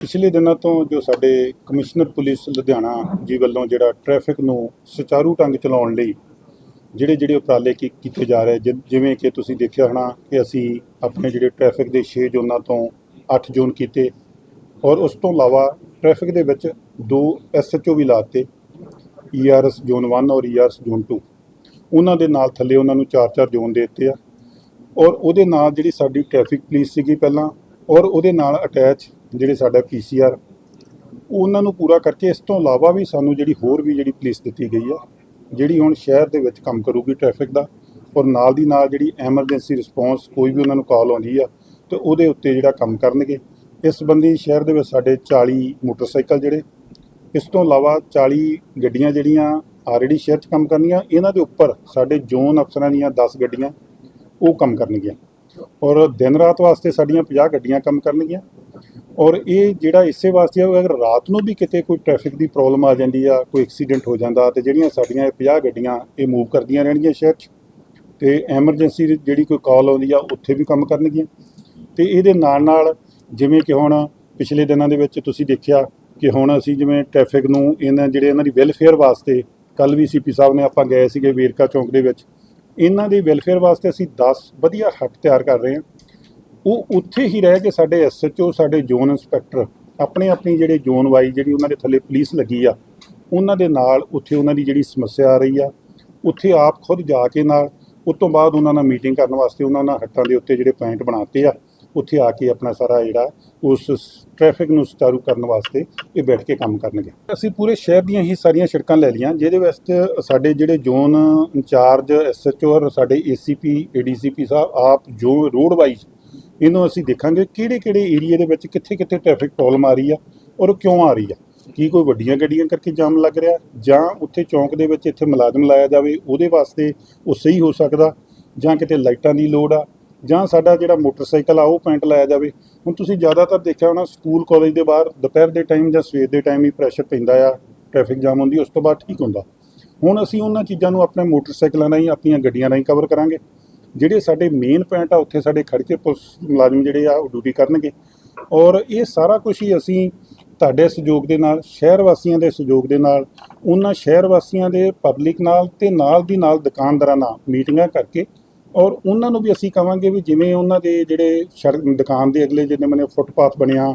ਪਿਛਲੇ ਦਿਨਾਂ ਤੋਂ ਜੋ ਸਾਡੇ ਕਮਿਸ਼ਨਰ ਪੁਲਿਸ ਲੁਧਿਆਣਾ ਜੀ ਵੱਲੋਂ ਜਿਹੜਾ ਟ੍ਰੈਫਿਕ ਨੂੰ ਸੁਚਾਰੂ ਢੰਗ ਚਲਾਉਣ ਲਈ ਜਿਹੜੇ ਜਿਹੜੇ ਉਪਰਾਲੇ ਕੀ- ਕੀਤੇ ਜਾ ਰਹੇ, ਜਿ- ਜਿਵੇਂ ਕਿ ਤੁਸੀਂ ਦੇਖਿਆ ਹੋਣਾ ਕਿ ਅਸੀਂ ਆਪਣੇ ਜਿਹੜੇ ਟ੍ਰੈਫਿਕ ਦੇ 6 ਜ਼ੋਨਾਂ ਤੋਂ 8 ਜ਼ੋਨ ਕੀਤੇ ਔਰ ਉਸ ਤੋਂ ਇਲਾਵਾ ਟ੍ਰੈਫਿਕ ਦੇ ਵਿੱਚ ਦੋ ਐਸਐਚਓ ਵੀ ਲਾਤੇ ਈਆਰਐਸ ਜ਼ੋਨ 1 ਔਰ ਈਆਰਐਸ ਜ਼ੋਨ 2 ਉਹਨਾਂ ਦੇ ਨਾਲ ਥੱਲੇ ਉਹਨਾਂ ਨੂੰ 4-4 ਜ਼ੋਨ ਦੇ ਦਿੱਤੇ ਆ ਔਰ ਉਹਦੇ ਨਾਲ ਜਿਹੜੀ ਸਾਡੀ ਟ੍ਰੈਫਿਕ ਪੁਲਿਸ ਸੀਗੀ ਪਹਿਲਾਂ ਔਰ ਉਹਦੇ ਨਾਲ ਅਟੈਚ ਜਿਹੜੇ ਸਾਡਾ ਪੀਸੀਆਰ ਉਹਨਾਂ ਨੂੰ ਪੂਰਾ ਕਰਕੇ ਇਸ ਤੋਂ ਇਲਾਵਾ ਵੀ ਸਾਨੂੰ ਜਿਹੜੀ ਹੋਰ ਵੀ ਜਿਹੜੀ ਪੁਲਿਸ ਦਿੱਤੀ ਗਈ ਆ, ਜਿਹੜੀ ਹੁਣ ਸ਼ਹਿਰ ਦੇ ਵਿੱਚ ਕੰਮ ਕਰੂਗੀ ਟ੍ਰੈਫਿਕ ਦਾ, ਔਰ ਨਾਲ ਦੀ ਨਾਲ ਜਿਹੜੀ ਐਮਰਜੈਂਸੀ ਰਿਸਪੌਂਸ ਕੋਈ ਵੀ ਉਹਨਾਂ ਨੂੰ ਕਾਲ ਆਉਂਦੀ ਆ, ਤੇ ਉਹਦੇ ਉੱਤੇ ਜਿਹੜਾ ਕੰਮ ਕਰਨਗੇ। ਇਸ ਸੰਬੰਧੀ ਸ਼ਹਿਰ ਦੇ ਵਿੱਚ ਸਾਡੇ 40 ਮੋਟਰਸਾਈਕਲ ਜਿਹੜੇ, ਇਸ ਤੋਂ ਇਲਾਵਾ 40 ਗੱਡੀਆਂ ਜਿਹੜੀਆਂ ਆਲਰੇਡੀ ਸ਼ਹਿਰ 'ਚ ਕੰਮ ਕਰਨੀਆਂ, ਇਹਨਾਂ ਦੇ ਉੱਪਰ ਸਾਡੇ ਜ਼ੋਨ ਅਫਸਰਾਂ ਦੀਆਂ 10 ਗੱਡੀਆਂ ਉਹ ਕੰਮ ਕਰਨਗੀਆਂ। ਔਰ ਦਿਨ ਰਾਤ ਵਾਸਤੇ ਸਾਡੀਆਂ 50 ਗੱਡੀਆਂ ਕੰਮ ਕਰਨਗੀਆਂ ਔਰ ਇਹ ਜਿਹੜਾ ਇਸੇ ਵਾਸਤੇ ਆ ਅਗਰ ਰਾਤ ਨੂੰ ਵੀ ਕਿਤੇ ਕੋਈ ਟ੍ਰੈਫਿਕ ਦੀ ਪ੍ਰੋਬਲਮ ਆ ਜਾਂਦੀ ਆ, ਕੋਈ ਐਕਸੀਡੈਂਟ ਹੋ ਜਾਂਦਾ, ਤੇ ਜਿਹੜੀਆਂ ਸਾਡੀਆਂ ਇਹ 50 ਗੱਡੀਆਂ ਇਹ ਮੂਵ ਕਰਦੀਆਂ ਰਹਿਣਗੀਆਂ ਸ਼ਹਿਰ 'ਚ, ਤੇ ਐਮਰਜੈਂਸੀ ਜਿਹੜੀ ਕੋਈ ਕਾਲ ਆਉਂਦੀ ਆ, ਉੱਥੇ ਵੀ ਕੰਮ ਕਰਨਗੀਆਂ। ਤੇ ਇਹਦੇ ਨਾਲ ਨਾਲ ਜਿਵੇਂ ਕਿ ਹੁਣ ਪਿਛਲੇ ਦਿਨਾਂ ਦੇ ਵਿੱਚ ਤੁਸੀਂ ਦੇਖਿਆ ਕਿ ਹੁਣ ਅਸੀਂ ਜਿਵੇਂ ਟ੍ਰੈਫਿਕ ਨੂੰ ਇਹਨਾਂ ਜਿਹੜੇ ਇਹਨਾਂ ਦੀ ਵੈਲਫੇਅਰ ਵਾਸਤੇ ਕੱਲ ਵੀ ਸੀਪੀ ਸਾਹਿਬ ਨੇ ਆਪਾਂ ਗਏ ਸੀਗੇ ਵੇਰਕਾ ਚੌਂਕ ਦੇ ਵਿੱਚ, ਇਹਨਾਂ ਦੇ ਵੈਲਫੇਅਰ ਵਾਸਤੇ ਅਸੀਂ 10 ਵਧੀਆ ਹੱਟ ਤਿਆਰ ਕਰ ਰਹੇ ਹਾਂ। ਉਹ ਉੱਥੇ ਹੀ ਰਹਿ ਕੇ ਸਾਡੇ ਐਸਐਚਓ ਸਾਡੇ ਜ਼ੋਨ ਇੰਸਪੈਕਟਰ, ਆਪਣੇ ਆਪਣੀ ਜਿਹੜੇ ਜ਼ੋਨ ਵਾਈ ਜਿਹੜੀ ਉਹਨਾਂ ਦੇ ਥੱਲੇ ਪੁਲਿਸ ਲੱਗੀ ਆ, ਉਹਨਾਂ ਦੇ ਨਾਲ ਉੱਥੇ ਉਹਨਾਂ ਦੀ ਜਿਹੜੀ ਸਮੱਸਿਆ ਆ ਰਹੀ ਆ, ਉੱਥੇ ਆਪ ਖੁਦ ਜਾ ਕੇ ਨਾਲ, ਉਸ ਤੋਂ ਬਾਅਦ ਉਹਨਾਂ ਨਾਲ ਮੀਟਿੰਗ ਕਰਨ ਵਾਸਤੇ ਉਹਨਾਂ ਨਾਲ ਹੱਟਾਂ ਦੇ ਉੱਤੇ ਜਿਹੜੇ ਪੁਆਇੰਟ ਬਣਾਤੇ ਆ, ਉੱਥੇ ਆ ਕੇ ਆਪਣਾ ਸਾਰਾ ਜਿਹੜਾ ਉਸ ਟ੍ਰੈਫਿਕ ਨੂੰ ਸੁਚਾਰੂ ਕਰਨ ਵਾਸਤੇ ਇਹ ਬੈਠ ਕੇ ਕੰਮ ਕਰਨਗੇ। ਅਸੀਂ ਪੂਰੇ ਸ਼ਹਿਰ ਦੀਆਂ ਹੀ ਸਾਰੀਆਂ ਸੜਕਾਂ ਲੈ ਲਈਆਂ, ਜਿਹਦੇ ਵਾਸਤੇ ਸਾਡੇ ਜਿਹੜੇ ਜ਼ੋਨ ਇੰਚਾਰਜ ਐਸਐਚਓ ਔਰ ਸਾਡੇ ਏਸੀਪੀ ਏਡੀਸੀਪੀ ਸਾਹਿਬ, ਆਪ ਜੋ ਰੋਡ ਵਾਈਜ਼ ਇਹਨੂੰ ਅਸੀਂ ਦੇਖਾਂਗੇ ਕਿਹੜੇ ਕਿਹੜੇ ਏਰੀਆ ਦੇ ਵਿੱਚ ਕਿੱਥੇ ਕਿੱਥੇ ਟ੍ਰੈਫਿਕ ਪ੍ਰੋਬਲਮ ਆ ਰਹੀ ਆ ਔਰ ਉਹ ਕਿਉਂ ਆ ਰਹੀ ਆ। ਕੀ ਕੋਈ ਵੱਡੀਆਂ ਗੱਡੀਆਂ ਕਰਕੇ ਜਾਮ ਲੱਗ ਰਿਹਾ ਜਾਂ ਉੱਥੇ ਚੌਂਕ ਦੇ ਵਿੱਚ ਇੱਥੇ ਮੁਲਾਜ਼ਮ ਲਾਇਆ ਜਾਵੇ, ਉਹਦੇ ਵਾਸਤੇ ਉਹ ਸਹੀ ਹੋ ਸਕਦਾ ਜਾਂ ਕਿਤੇ ਲਾਈਟਾਂ ਦੀ ਲੋੜ ਆ ਜਾਂ ਸਾਡਾ ਜਿਹੜਾ ਮੋਟਰਸਾਈਕਲ ਆ, ਉਹ ਪੈਂਟ ਲਾਇਆ ਜਾਵੇ। ਹੁਣ ਤੁਸੀਂ ਜ਼ਿਆਦਾਤਰ ਦੇਖਿਆ ਹੋਣਾ ਸਕੂਲ ਕਾਲਜ ਦੇ ਬਾਹਰ ਦੁਪਹਿਰ ਦੇ ਟਾਈਮ ਜਾਂ ਸਵੇਰ ਦੇ ਟਾਈਮ ਹੀ ਪ੍ਰੈਸ਼ਰ ਪੈਂਦਾ ਆ ਟ੍ਰੈਫਿਕ ਜਾਮ ਹੁੰਦੀ, ਉਸ ਤੋਂ ਬਾਅਦ ਠੀਕ ਹੁੰਦਾ। ਹੁਣ ਅਸੀਂ ਉਹਨਾਂ ਚੀਜ਼ਾਂ ਨੂੰ ਆਪਣੇ ਮੋਟਰਸਾਈਕਲਾਂ ਰਾਹੀਂ, ਆਪਣੀਆਂ ਗੱਡੀਆਂ ਰਾਹੀਂ ਕਵਰ ਕਰਾਂਗੇ। ਜਿਹੜੇ ਸਾਡੇ ਮੇਨ ਪੁਆਇੰਟ ਆ, ਉੱਥੇ ਸਾਡੇ ਖੜ ਕੇ ਪੁਲਿਸ ਮੁਲਾਜ਼ਮ ਜਿਹੜੇ ਆ, ਉਹ ਡਿਊਟੀ ਕਰਨਗੇ। ਔਰ ਇਹ ਸਾਰਾ ਕੁਝ ਹੀ ਅਸੀਂ ਤੁਹਾਡੇ ਸਹਿਯੋਗ ਦੇ ਨਾਲ, ਸ਼ਹਿਰ ਵਾਸੀਆਂ ਦੇ ਸਹਿਯੋਗ ਦੇ ਨਾਲ, ਉਹਨਾਂ ਸ਼ਹਿਰ ਵਾਸੀਆਂ ਦੇ ਪਬਲਿਕ ਨਾਲ ਤੇ ਨਾਲ ਦੀ ਨਾਲ ਦੁਕਾਨਦਾਰਾਂ ਨਾਲ ਮੀਟਿੰਗਾਂ ਕਰਕੇ, ਔਰ ਉਹਨਾਂ ਨੂੰ ਵੀ ਅਸੀਂ ਕਵਾਂਗੇ ਵੀ ਜਿਵੇਂ ਉਹਨਾਂ ਦੇ ਜਿਹੜੇ ਸੜਕ ਦੁਕਾਨ ਦੇ ਅਗਲੇ ਜਿਹਨੇ ਮਨੇ ਫੁੱਟਪਾਥ ਬਣਿਆ,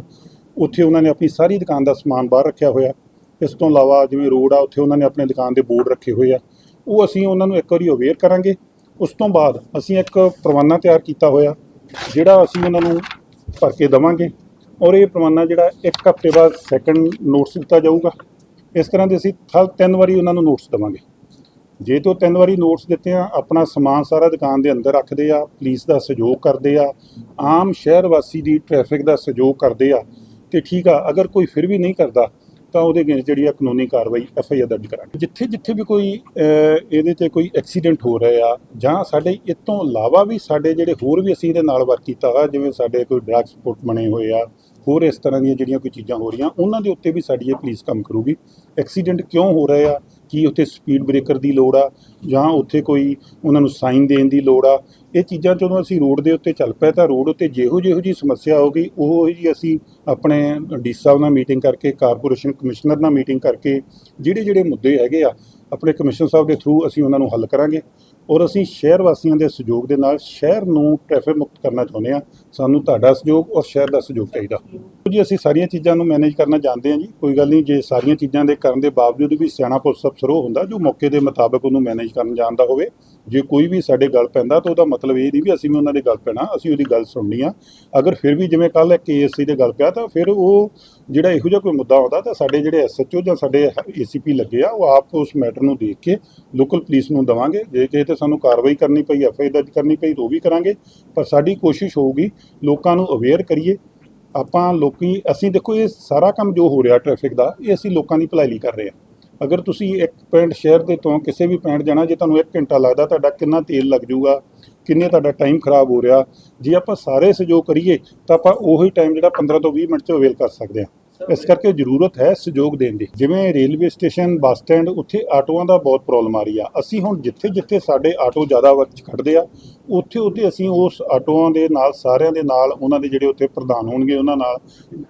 ਉੱਥੇ ਉਹਨਾਂ ਨੇ ਆਪਣੀ ਸਾਰੀ ਦੁਕਾਨ ਦਾ ਸਮਾਨ ਬਾਹਰ ਰੱਖਿਆ ਹੋਇਆ। ਇਸ ਤੋਂ ਇਲਾਵਾ ਜਿਵੇਂ ਰੋਡ ਆ, ਉੱਥੇ ਉਹਨਾਂ ਨੇ ਆਪਣੇ ਦੁਕਾਨ ਦੇ ਬੋਰਡ ਰੱਖੇ ਹੋਏ ਆ। ਉਹ ਅਸੀਂ ਉਹਨਾਂ ਨੂੰ ਇੱਕ ਵਾਰੀ ਅਵੇਅਰ ਕਰਾਂਗੇ। ਉਸ ਤੋਂ ਬਾਅਦ ਅਸੀਂ ਇੱਕ ਪਰਵਾਨਾ ਤਿਆਰ ਕੀਤਾ ਹੋਇਆ, ਜਿਹੜਾ ਅਸੀਂ ਉਹਨਾਂ ਨੂੰ ਭਰ ਕੇ ਦਵਾਂਗੇ। ਔਰ ਇਹ ਪਰਵਾਨਾ ਜਿਹੜਾ ਇੱਕ ਹਫ਼ਤੇ ਬਾਅਦ ਸੈਕੰਡ ਨੋਟਿਸ ਦਿੱਤਾ ਜਾਊਗਾ। ਇਸ ਤਰ੍ਹਾਂ ਦੇ ਅਸੀਂ ਹਰ ਤਿੰਨ ਵਾਰੀ ਉਹਨਾਂ ਨੂੰ ਨੋਟਿਸ ਦਵਾਂਗੇ। ਜੇ ਤੋਂ ਤਿੰਨ ਵਾਰੀ ਨੋਟਸ ਦਿੱਤੇ ਆ, ਆਪਣਾ ਸਮਾਨ ਸਾਰਾ ਦੁਕਾਨ ਦੇ ਅੰਦਰ ਰੱਖਦੇ ਆ ਪੁਲਿਸ ਦਾ ਸਹਿਯੋਗ ਕਰਦੇ ਆ, ਆਮ ਸ਼ਹਿਰ ਵਾਸੀ ਦੀ ਟ੍ਰੈਫਿਕ ਦਾ ਸਹਿਯੋਗ ਕਰਦੇ ਆ, ਤੇ ਠੀਕ ਆ, ਅਗਰ ਕੋਈ ਫਿਰ ਵੀ ਨਹੀਂ ਕਰਦਾ ਤਾਂ ਉਹਦੇ ਅਗੇਂਸਟ ਜਿਹੜੀ ਆ ਕਾਨੂੰਨੀ ਕਾਰਵਾਈ ਐਫ ਆਈ ਆਰ ਦਰਜ ਕਰਾਂਗੇ। ਜਿੱਥੇ ਜਿੱਥੇ ਵੀ ਕੋਈ ਇਹਦੇ ਤੇ ਕੋਈ ਐਕਸੀਡੈਂਟ ਹੋ ਰਿਹਾ ਆ ਜਾਂ ਸਾਡੇ ਇਹ ਤੋਂ ਇਲਾਵਾ ਵੀ ਸਾਡੇ ਜਿਹੜੇ ਹੋਰ ਵੀ ਅਸੀਂ ਇਹਦੇ ਨਾਲ ਵਰਕ ਕੀਤਾ ਵਾ ਜਿਵੇਂ ਸਾਡੇ ਕੋਈ ਡਰੱਗ ਸਪੋਰਟ ਬਣੇ ਹੋਏ ਆ, ਹੋਰ ਇਸ ਤਰ੍ਹਾਂ ਦੀਆਂ ਜਿਹੜੀਆਂ ਕੋਈ ਚੀਜ਼ਾਂ ਹੋ ਰਹੀਆਂ, ਉਹਨਾਂ ਦੇ ਉੱਤੇ ਵੀ ਸਾਡੀ ਇਹ ਪੁਲਿਸ ਕੰਮ ਕਰੂਗੀ। ਐਕਸੀਡੈਂਟ ਕਿਉਂ ਹੋ ਰਹੇ ਆ? ਕੀ ਉੱਥੇ ਸਪੀਡ ਬ੍ਰੇਕਰ ਦੀ ਲੋੜ ਆ ਜਾਂ ਉੱਥੇ ਕੋਈ ਉਹਨਾਂ ਨੂੰ ਸਾਈਨ ਦੇਣ ਦੀ ਲੋੜ ਆ? ਇਹ ਚੀਜ਼ਾਂ ਜਦੋਂ ਅਸੀਂ ਰੋਡ ਦੇ ਉੱਤੇ ਚੱਲ ਪਏ ਤਾਂ ਰੋਡ ਉੱਤੇ ਜਿਹੋ ਜਿਹੋ ਜੀ ਸਮੱਸਿਆ ਹੋ ਗਈ, ਉਹ ਜੀ ਅਸੀਂ ਆਪਣੇ ਡੀ ਸਾਹਿਬ ਨਾਲ ਮੀਟਿੰਗ ਕਰਕੇ ਕਾਰਪੋਰੇਸ਼ਨ ਕਮਿਸ਼ਨਰ ਨਾਲ ਮੀਟਿੰਗ ਕਰਕੇ ਜਿਹੜੇ ਜਿਹੜੇ ਮੁੱਦੇ ਹੈਗੇ ਆ, ਆਪਣੇ ਕਮਿਸ਼ਨਰ ਸਾਹਿਬ ਦੇ ਥਰੂ ਅਸੀਂ ਉਹਨਾਂ ਨੂੰ ਹੱਲ ਕਰਾਂਗੇ। ਔਰ ਅਸੀਂ ਸ਼ਹਿਰ ਵਾਸੀਆਂ ਦੇ ਸਹਿਯੋਗ ਦੇ ਨਾਲ ਸ਼ਹਿਰ ਨੂੰ ਟ੍ਰੈਫਿਕ ਮੁਕਤ ਕਰਨਾ ਚਾਹੁੰਦੇ ਹਾਂ। ਸਾਨੂੰ ਤੁਹਾਡਾ ਸਹਿਯੋਗ ਔਰ ਸ਼ਹਿਰ ਦਾ ਸਹਿਯੋਗ ਚਾਹੀਦਾ। ਜੀ, ਅਸੀਂ ਸਾਰੀਆਂ ਚੀਜ਼ਾਂ ਨੂੰ ਮੈਨੇਜ ਕਰਨਾ ਜਾਣਦੇ ਹਾਂ ਜੀ। ਕੋਈ ਗੱਲ ਨਹੀਂ, ਜੇ ਸਾਰੀਆਂ ਚੀਜ਼ਾਂ ਦੇ ਕਰਨ ਦੇ ਬਾਵਜੂਦ ਵੀ ਸਿਆਣਾ ਪੁਲਿਸ ਅਫਸਰ ਉਹ ਹੁੰਦਾ, ਜੋ ਮੌਕੇ ਦੇ ਮੁਤਾਬਕ ਉਹਨੂੰ ਮੈਨੇਜ ਕਰਨ ਜਾਣਦਾ ਹੋਵੇ ਜੇ ਕੋਈ ਵੀ ਸਾਡੇ ਗੱਲ ਪੈਂਦਾ ਤਾਂ ਉਹਦਾ ਮਤਲਬ ਇਹ ਨਹੀਂ ਵੀ ਅਸੀਂ ਵੀ ਉਹਨਾਂ ਦੇ ਗੱਲ ਪੈਣਾ, ਅਸੀਂ ਉਹਦੀ ਗੱਲ ਸੁਣਨੀ ਆ। ਅਗਰ ਫਿਰ ਵੀ ਜਿਵੇਂ ਕੱਲ ਇੱਕ ਏਐਸਸੀ ਦੇ ਗੱਲ ਪਿਆ ਤਾਂ ਫਿਰ ਉਹ ਜਿਹੜਾ ਇਹੋ ਜਿਹਾ ਕੋਈ ਮੁੱਦਾ ਆਉਂਦਾ ਤਾਂ ਸਾਡੇ ਜਿਹੜੇ ਐਸਐਚਓ ਜਾਂ ਸਾਡੇ ਏਸੀਪੀ ਲੱਗੇ ਆ, ਉਹ ਆਪ ਉਸ ਮੈਟਰ ਨੂੰ ਦੇਖ ਕੇ ਲੋਕਲ ਪੁਲਿਸ ਨੂੰ ਦਵਾਂਗੇ। ਜੇ ਕਿਸੇ ਤੇ ਸਾਨੂੰ ਕਾਰਵਾਈ ਕਰਨੀ ਪਈ ਐਫਆਈ ਦਰਜ ਕਰਨੀ ਪਈ, ਤਾਂ ਉਹ ਵੀ ਕਰਾਂਗੇ। ਪਰ ਸਾਡੀ ਕੋਸ਼ਿਸ਼ ਹੋਊਗੀ ਲੋਕਾਂ ਨੂੰ ਅਵੇਅਰ ਕਰੀਏ। ਆਪਾਂ ਲੋਕੀ, ਅਸੀਂ ਦੇਖੋ, ਇਹ ਸਾਰਾ ਕੰਮ ਜੋ ਹੋ ਰਿਹਾ ਟ੍ਰੈਫਿਕ ਦਾ, ਇਹ ਅਸੀਂ ਲੋਕਾਂ ਦੀ ਭਲਾਈ ਲਈ ਕਰ ਰਹੇ ਹਾਂ ਅਗਰ ਤੁਸੀਂ ਇੱਕ ਪਿੰਡ ਸ਼ਹਿਰ ਦੇ ਤੋਂ ਕਿਸੇ ਵੀ ਪਿੰਡ ਜਾਣਾ ਜੇ ਤੁਹਾਨੂੰ 1 ਘੰਟਾ ਲੱਗਦਾ ਤੁਹਾਡਾ ਕਿੰਨਾ ਤੇਲ ਲੱਗ ਜਾਊਗਾ ਕਿੰਨੇ ਤੁਹਾਡਾ ਟਾਈਮ ਖਰਾਬ ਹੋ ਰਿਹਾ ਜੇ ਆਪਾਂ ਸਾਰੇ ਸਹਿਯੋਗ ਕਰੀਏ ਤਾਂ ਆਪਾਂ ਉਹੀ ਟਾਈਮ ਜਿਹੜਾ 15 ਤੋਂ 20 ਮਿੰਟ ਚ ਅਵੇਲ ਕਰ ਸਕਦੇ ਹਾਂ। ਇਸ ਕਰਕੇ ਜ਼ਰੂਰਤ ਹੈ ਸਹਿਯੋਗ ਦੇਣ ਦੀ। ਜਿਵੇਂ ਰੇਲਵੇ ਸਟੇਸ਼ਨ ਬੱਸ ਸਟੈਂਡ ਉੱਥੇ ਆਟੋਆਂ ਦਾ ਬਹੁਤ ਪ੍ਰੋਬਲਮ ਆ ਰਹੀ ਆ। ਅਸੀਂ ਹੁਣ ਜਿੱਥੇ ਜਿੱਥੇ ਸਾਡੇ ਆਟੋ ਜ਼ਿਆਦਾ ਵਕਤ ਖੜਦੇ ਆ ਉੱਥੇ ਉੱਥੇ ਅਸੀਂ ਉਸ ਆਟੋਆਂ ਦੇ ਨਾਲ ਸਾਰਿਆਂ ਦੇ ਨਾਲ ਉਹਨਾਂ ਦੇ ਜਿਹੜੇ ਉੱਥੇ ਪ੍ਰਧਾਨ ਹੋਣਗੇ ਉਹਨਾਂ ਨਾਲ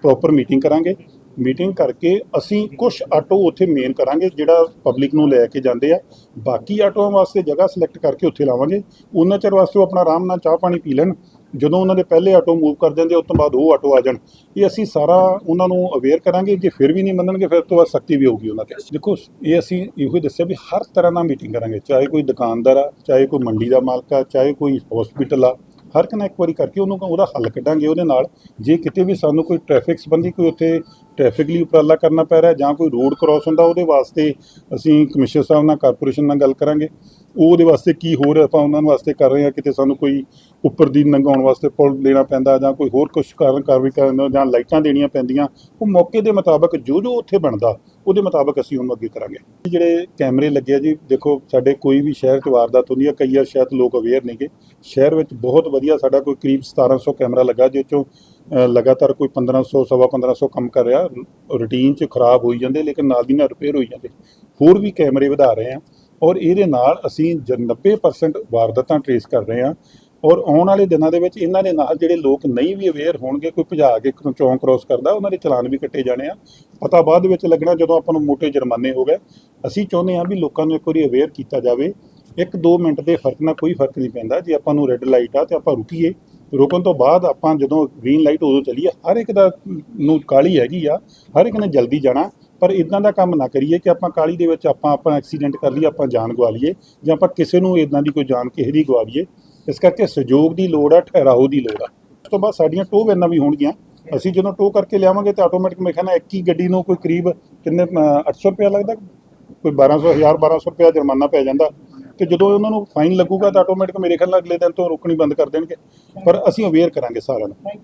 ਪ੍ਰੋਪਰ ਮੀਟਿੰਗ ਕਰਾਂਗੇ। ਮੀਟਿੰਗ ਕਰਕੇ ਅਸੀਂ ਕੁਝ ਆਟੋ ਉੱਥੇ ਮੇਨ ਕਰਾਂਗੇ, ਜਿਹੜਾ ਪਬਲਿਕ ਨੂੰ ਲੈ ਕੇ ਜਾਂਦੇ ਆ। ਬਾਕੀ ਆਟੋਆਂ ਵਾਸਤੇ ਜਗ੍ਹਾ ਸਿਲੈਕਟ ਕਰਕੇ ਉੱਥੇ ਲਾਵਾਂਗੇ। ਉਹਨਾਂ ਚਿਰ ਵਾਸਤੇ ਉਹ ਆਪਣਾ ਆਰਾਮ ਨਾਲ ਚਾਹ ਪਾਣੀ ਪੀ ਲੈਣ। ਜਦੋਂ ਉਹਨਾਂ ਦੇ ਪਹਿਲੇ ਆਟੋ ਮੂਵ ਕਰ ਜਾਂਦੇ, ਉਸ ਤੋਂ ਬਾਅਦ ਉਹ ਆਟੋ ਆ ਜਾਣ। ਇਹ ਅਸੀਂ ਸਾਰਾ ਉਹਨਾਂ ਨੂੰ ਅਵੇਅਰ ਕਰਾਂਗੇ। ਜੇ ਫਿਰ ਵੀ ਨਹੀਂ ਮੰਨਣਗੇ, ਫਿਰ ਤੋਂ ਬਾਅਦ ਸਖਤੀ ਵੀ ਹੋਊਗੀ ਉਹਨਾਂ ਤੇ। ਦੇਖੋ, ਇਹ ਅਸੀਂ ਇਹੋ ਹੀ ਦੱਸਿਆ ਵੀ ਹਰ ਤਰ੍ਹਾਂ ਦਾ ਮੀਟਿੰਗ ਕਰਾਂਗੇ। ਚਾਹੇ ਕੋਈ ਦੁਕਾਨਦਾਰ ਆ, ਚਾਹੇ ਕੋਈ ਮੰਡੀ ਦਾ ਮਾਲਕ ਆ, ਚਾਹੇ ਕੋਈ ਹਸਪੀਟਲ ਆ। ਹਰ ਇੱਕ ਨਾਲ ਇੱਕ ਵਾਰੀ ਕਰਕੇ ਉਹਨੂੰ ਉਹਦਾ ਹੱਲ ਕੱਢਾਂਗੇ ਉਹਦੇ ਨਾਲ। ਜੇ ਕਿਤੇ ਵੀ ਸਾਨੂੰ ਕੋਈ ਟ੍ਰੈਫਿਕ ਸੰਬੰਧੀ ਕੋਈ ਉੱਥੇ ਟ੍ਰੈਫਿਕ ਲਈ ਉਪਰਾਲਾ ਕਰਨਾ ਪੈ ਰਿਹਾ, ਜਾਂ ਕੋਈ ਰੋਡ ਕ੍ਰਾਸ ਹੁੰਦਾ, ਉਹਦੇ ਵਾਸਤੇ ਅਸੀਂ ਕਮਿਸ਼ਨਰ ਸਾਹਿਬ ਨਾਲ ਕਾਰਪੋਰੇਸ਼ਨ ਨਾਲ ਗੱਲ ਕਰਾਂਗੇ। ਉਹ ਉਹਦੇ ਵਾਸਤੇ ਕੀ ਹੋਰ ਆਪਾਂ ਉਹਨਾਂ ਨੂੰ ਵਾਸਤੇ ਕਰ ਰਹੇ ਹਾਂ, ਕਿਤੇ ਸਾਨੂੰ ਕੋਈ ਉੱਪਰ ਦੀ ਲੰਘਾਉਣ ਵਾਸਤੇ ਪੁਲ ਦੇਣਾ ਪੈਂਦਾ, ਜਾਂ ਕੋਈ ਹੋਰ ਕੁਝ ਕਾਰਨ ਕਾਰਵਾਈ ਕਰਨ ਜਾਂ ਲਾਈਟਾਂ ਦੇਣੀਆਂ ਪੈਂਦੀਆਂ, ਉਹ ਮੌਕੇ ਦੇ ਮੁਤਾਬਕ ਜੋ ਜੋ ਉੱਥੇ ਬਣਦਾ ਉਹਦੇ ਮੁਤਾਬਕ ਅਸੀਂ ਉਹਨੂੰ ਅੱਗੇ ਕਰਾਂਗੇ। ਜਿਹੜੇ ਕੈਮਰੇ ਲੱਗੇ ਆ ਜੀ, ਦੇਖੋ, ਸਾਡੇ ਕੋਈ ਵੀ ਸ਼ਹਿਰ 'ਚ ਵਾਰਦਾਤ ਹੁੰਦੀ ਆ, ਕਈ ਵਾਰ ਸ਼ਾਇਦ ਲੋਕ ਅਵੇਅਰ ਨਹੀਂਗੇ ਸ਼ਹਿਰ ਵਿੱਚ ਬਹੁਤ ਵਧੀਆ ਸਾਡਾ ਕੋਈ ਕਰੀਬ 1700 ਕੈਮਰਾ ਲੱਗਾ ਜਿਸ ਚੋਂ ਲਗਾਤਾਰ ਕੋਈ 1500 ਸਵਾ 1500 ਕੰਮ ਕਰ ਰਿਹਾ। ਰੂਟੀਨ 'ਚ ਖਰਾਬ ਹੋਈ ਜਾਂਦੇ, ਲੇਕਿਨ ਨਾਲ ਦੀ ਨਾਲ ਰਿਪੇਅਰ ਹੋਈ ਜਾਂਦੇ। ਹੋਰ ਵੀ ਕੈਮਰੇ ਵਧਾ ਰਹੇ ਆ ਔਰ ਇਹਦੇ ਨਾਲ ਅਸੀਂ ਜ- 90% ਵਾਰਦਾਤਾਂ ਟਰੇਸ ਕਰ ਰਹੇ ਆ। ਔਰ ਆਉਣ ਵਾਲੇ ਦਿਨਾਂ ਦੇ ਵਿੱਚ ਇਹਨਾਂ ਦੇ ਨਾਲ ਜਿਹੜੇ ਲੋਕ ਨਹੀਂ ਵੀ ਅਵੇਅਰ ਹੋਣਗੇ, ਕੋਈ ਭਜਾ ਕੇ ਚੌਂਕ ਕ੍ਰੋਸ ਕਰਦਾ, ਉਹਨਾਂ ਦੇ ਚਲਾਨ ਵੀ ਕੱਟੇ ਜਾਣੇ ਆ। ਪਤਾ ਬਾਅਦ ਵਿੱਚ ਲੱਗਣਾ ਜਦੋਂ ਆਪਾਂ ਨੂੰ ਮੋਟੇ ਜੁਰਮਾਨੇ ਹੋ ਗਏ। ਅਸੀਂ ਚਾਹੁੰਦੇ ਹਾਂ ਵੀ ਲੋਕਾਂ ਨੂੰ ਇੱਕ ਵਾਰੀ ਅਵੇਅਰ ਕੀਤਾ ਜਾਵੇ। ਇੱਕ 2 ਮਿੰਟ ਦੇ ਫ਼ਰਕ ਨਾਲ ਕੋਈ ਫ਼ਰਕ ਨਹੀਂ ਪੈਂਦਾ। ਜੇ ਆਪਾਂ ਨੂੰ ਰੈੱਡ ਲਾਈਟ ਆ ਤੇ ਆਪਾਂ ਰੁਕੀਏ। ਰੁਕਣ ਤੋਂ ਬਾਅਦ ਆਪਾਂ ਜਦੋਂ ਗ੍ਰੀਨ ਲਾਈਟ ਉਦੋਂ ਚੱਲੀਏ। ਹਰ ਇੱਕ ਦਾ ਨੂੰ ਕਾਲੀ ਹੈਗੀ ਆ। ਹਰ ਇੱਕ ਨੇ ਜਲਦੀ ਜਾਣਾ। ਪਰ ਇਦਾਂ ਦਾ ਕੰਮ ਨਾ ਕਰੀਏ ਕਿ ਆਪਾਂ ਕਾਲੀ ਦੇ ਵਿੱਚ ਆਪਾਂ ਆਪਾਂ ਐਕਸੀਡੈਂਟ ਕਰ ਲਈਏ, ਆਪਾਂ ਜਾਨ ਗਵਾ ਲਈਏ ਜਾਂ ਆਪਾਂ ਕਿਸੇ ਨੂੰ ਇਦਾਂ ਦੀ ਕੋਈ ਜਾਨ ਕਿਸੇ ਦੀ ਗਵਾ ਲਈਏ। ਇਸ ਕਰਕੇ ਸਹਿਯੋਗ ਦੀ ਲੋੜ ਆ ਠਹਿਰਾਓ ਦੀ ਲੋੜ ਆ। ਉਸ ਤੋਂ ਬਾਅਦ ਸਾਡੀਆਂ ਟੋ ਵੈਨਾਂ ਵੀ ਹੋਣਗੀਆਂ। ਅਸੀਂ ਜਦੋਂ ਟੋ ਕਰਕੇ ਲਿਆਵਾਂਗੇ ਤੇ ਆਟੋਮੈਟਿਕ ਮੇਰੇ ਖਿਆਲ ਨਾਲ ਇੱਕ ਹੀ ਗੱਡੀ ਨੂੰ ਕੋਈ ਕਰੀਬ ਕਿੰਨੇ ਅ, 800 ਰੁਪਇਆ ਲੱਗਦਾ? ਕੋਈ 1200 1000 1200 ਰੁਪਇਆ ਜੁਰਮਾਨਾ ਪੈ ਜਾਂਦਾ। ਤੇ ਜਦੋਂ ਉਹਨਾਂ ਨੂੰ ਫਾਈਨ ਲੱਗੂਗਾ ਤਾਂ ਆਟੋਮੈਟਿਕ ਮੇਰੇ ਖਿਆਲ ਨਾਲ ਅਗਲੇ ਦਿਨ ਤੋਂ ਰੋਕਣੀ ਬੰਦ ਕਰ ਦੇਣਗੇ। ਪਰ ਅਸੀਂ ਅਵੇਅਰ ਕਰਾਂਗੇ ਸਾਰਿਆਂ ਨੂੰ।